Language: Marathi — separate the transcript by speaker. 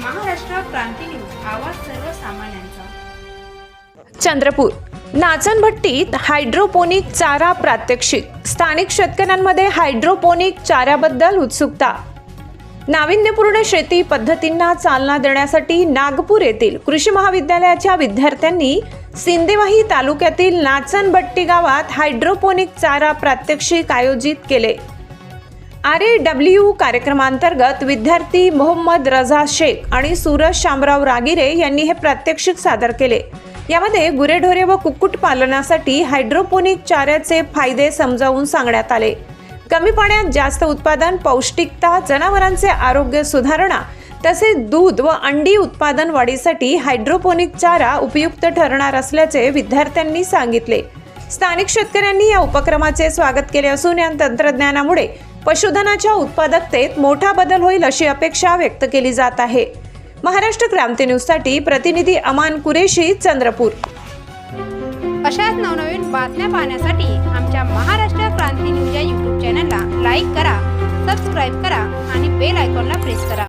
Speaker 1: क्रांती न्यूज आवाज सर्वसामान्यांचा.
Speaker 2: चंद्रपूर नाचनभट्टीत हायड्रोपोनिक चारा प्रात्यक्षिक. स्थानिक शेतकऱ्यांमध्ये हायड्रोपोनिक चाऱ्याबद्दल उत्सुकता. नाविन्यपूर्ण शेती पद्धतींना चालना देण्यासाठी नागपूर येथील कृषी महाविद्यालयाच्या विद्यार्थ्यांनी सिंदेवाही तालुक्यातील नाचनभट्टी गावात हायड्रोपोनिक चारा प्रात्यक्षिक आयोजित केले. आर ए डब्ल्यू कार्यक्रमांतर्गत विद्यार्थी मोहम्मद रझा शेख आणि सूरज शामराव रागिरे यांनी हे प्रात्यक्षिक सादर केले. यामध्ये गुरेढोरे व कुक्कुट पालनासाठी हायड्रोपोनिक चाऱ्याचे फायदे समजावून सांगण्यात आले. कमी पाण्यात जास्त उत्पादन पौष्टिकता जनावरांचे आरोग्य सुधारणा तसेच दूध व अंडी उत्पादन वाढीसाठी हायड्रोपोनिक चारा उपयुक्त ठरणार असल्याचे विद्यार्थ्यांनी सांगितले. स्थानिक शेतकऱ्यांनी या उपक्रमाचे स्वागत केले असून या तंत्रज्ञानामुळे पशुधनाच्या उत्पादकतेत मोठा बदल होईल अशी अपेक्षा व्यक्त केली जात आहे. महाराष्ट्र क्रांती न्यूजसाठी प्रतिनिधी अमान कुरेशी चंद्रपूर.
Speaker 3: अशाच नवनवीन बातम्या पाहण्यासाठी आमच्या महाराष्ट्र क्रांती न्यूज या यूट्यूब चॅनलला लाईक करा सबस्क्राईब करा आणि बेल आयकॉनला प्रेस करा.